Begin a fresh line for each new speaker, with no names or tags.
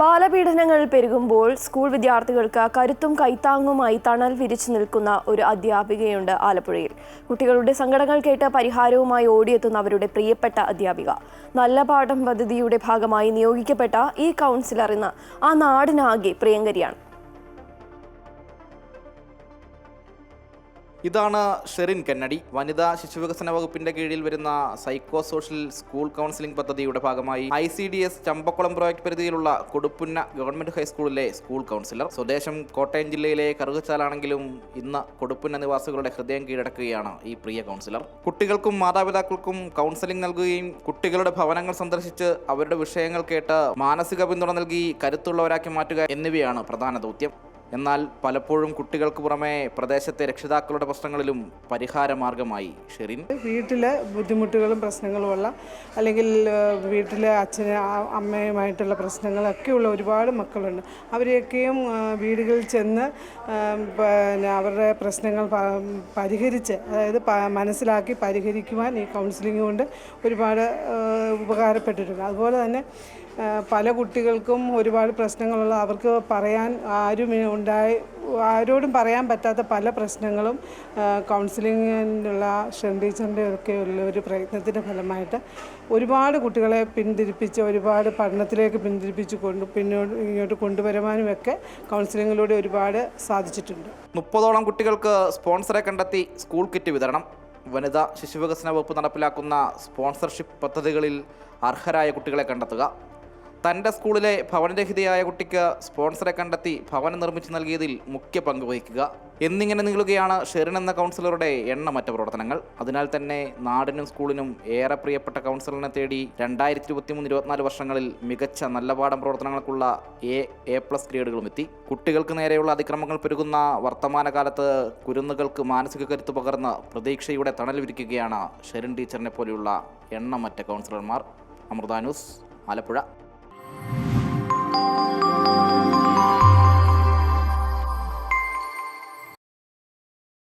ബാലപീഡനങ്ങൾ പെരുകുമ്പോൾ school വിദ്യാർത്ഥികൾക്ക് കരുത്തും കൈത്താങ്ങുമായി തണൽ വിരിച്ചു നിൽക്കുന്ന ഒരു അധ്യാപികയുണ്ട് ആലപ്പുഴയിൽ. കുട്ടികളുടെ സങ്കടങ്ങൾ കേട്ട് പരിഹാരവുമായി ഓടിയെത്തുന്ന അവരുടെ പ്രിയപ്പെട്ട അധ്യാപിക. നല്ല പാഠം പദ്ധതിയുടെ ഭാഗമായി നിയോഗിക്കപ്പെട്ട ഈ കൗൺസിലർ ഇന്ന് ആ നാടിനാകെ പ്രിയങ്കരിയാണ്.
ഇതാണ് ഷെറിൻ കന്നഡി വനിതാ ശിശുവികസന വകുപ്പിന്റെ കീഴിൽ വരുന്ന സൈക്കോ സോഷ്യൽ സ്കൂൾ കൗൺസിലിംഗ് പദ്ധതിയുടെ ഭാഗമായി I C D S Champakulam project പരിധിയിലുള്ള കൊടുപ്പുന്ന ഗവൺമെന്റ് ഹൈസ്കൂളിലെ സ്കൂൾ കൗൺസിലർ. സ്വദേശം കോട്ടയം ജില്ലയിലെ കറുകച്ചാലാണെങ്കിലും ഇന്ന് കൊടുപ്പുന്ന നിവാസികളുടെ ഹൃദയം കീഴടക്കുകയാണ് ഈ പ്രിയ കൗൺസിലർ. കുട്ടികൾക്കും മാതാപിതാക്കൾക്കും കൗൺസിലിംഗ് നൽകുകയും കുട്ടികളുടെ ഭവനങ്ങൾ സന്ദർശിച്ച് അവരുടെ വിഷയങ്ങൾ കേട്ട് മാനസിക പിന്തുണ നൽകി കരുത്തുള്ളവരാക്കി മാറ്റുക എന്നിവയാണ് പ്രധാന ദൗത്യം. എന്നാൽ പലപ്പോഴും കുട്ടികൾക്ക് പുറമെ പ്രദേശത്തെ രക്ഷിതാക്കളുടെ പ്രശ്നങ്ങളിലും പരിഹാര മാർഗമായി ഷെറിൻ?
വീട്ടിലെ ബുദ്ധിമുട്ടുകളും പ്രശ്നങ്ങളുമുള്ള അല്ലെങ്കിൽ വീട്ടിലെ അച്ഛന് അമ്മയുമായിട്ടുള്ള പ്രശ്നങ്ങളൊക്കെയുള്ള ഒരുപാട് മക്കളുണ്ട്. അവരെയൊക്കെയും വീടുകളിൽ ചെന്ന് പിന്നെ അവരുടെ പ്രശ്നങ്ങൾ പരിഹരിച്ച് അതായത് മനസ്സിലാക്കി പരിഹരിക്കുവാൻ ഈ കൗൺസിലിംഗ് കൊണ്ട് ഒരുപാട് ഉപകാരപ്പെട്ടിട്ടുണ്ട്. അതുപോലെ തന്നെ പല കുട്ടികൾക്കും ഒരുപാട് പ്രശ്നങ്ങളുള്ള അവർക്ക് പറയാൻ ആരും ഉണ്ടായി ആരോടും പറയാൻ പറ്റാത്ത പല പ്രശ്നങ്ങളും കൗൺസിലിങ്ങിനുള്ള ഷൻ ടീച്ചറിന്റെ ഒക്കെ ഉള്ള ഒരു പ്രയത്നത്തിന്റെ ഫലമായിട്ട് ഒരുപാട് കുട്ടികളെ പിന്തിരിപ്പിച്ച് ഒരുപാട് പഠനത്തിലേക്ക് പിന്തിരിപ്പിച്ച് കൊണ്ട് പിന്നോട്ട് ഇങ്ങോട്ട് കൊണ്ടുവരുവാനും ഒക്കെ കൗൺസിലിങ്ങിലൂടെ ഒരുപാട് സാധിച്ചിട്ടുണ്ട്.
മുപ്പതോളം കുട്ടികൾക്ക് സ്പോൺസറെ കണ്ടെത്തി സ്കൂൾ കിറ്റ് വിതരണം. വനിതാ ശിശുവികസന വകുപ്പ് നടപ്പിലാക്കുന്ന സ്പോൺസർഷിപ്പ് പദ്ധതികളിൽ അർഹരായ കുട്ടികളെ കണ്ടെത്തുക. തന്റെ സ്കൂളിലെ ഭവനരഹിതയായ കുട്ടിക്ക് സ്പോൺസറെ കണ്ടെത്തി ഭവനം നിർമ്മിച്ചു നൽകിയതിൽ മുഖ്യ പങ്ക് വഹിക്കുക. എന്നിങ്ങനെ നീളുകയാണ് ഷെറിൻ എന്ന കൗൺസിലറുടെ എണ്ണമറ്റ പ്രവർത്തനങ്ങൾ. അതിനാൽ തന്നെ നാടിനും സ്കൂളിനും ഏറെ പ്രിയപ്പെട്ട കൗൺസിലറിനെ തേടി രണ്ടായിരത്തി ഇരുപത്തി മൂന്ന് ഇരുപത്തിനാല് വർഷങ്ങളിൽ മികച്ച നല്ല പാഠം പ്രവർത്തനങ്ങൾക്കുള്ള എ എ പ്ലസ് ഗ്രേഡുകളും എത്തി. കുട്ടികൾക്ക് നേരെയുള്ള അതിക്രമങ്ങൾ പെരുകുന്ന വർത്തമാനകാലത്ത് കുരുന്നുകൾക്ക് മാനസിക കരുത്ത് പകർന്ന് പ്രതീക്ഷയുടെ തണൽ വിരിക്കുകയാണ് ഷെറിൻ ടീച്ചറിനെ പോലെയുള്ള എണ്ണമറ്റ കൗൺസിലർമാർ. അമൃത ആലപ്പുഴ. thank you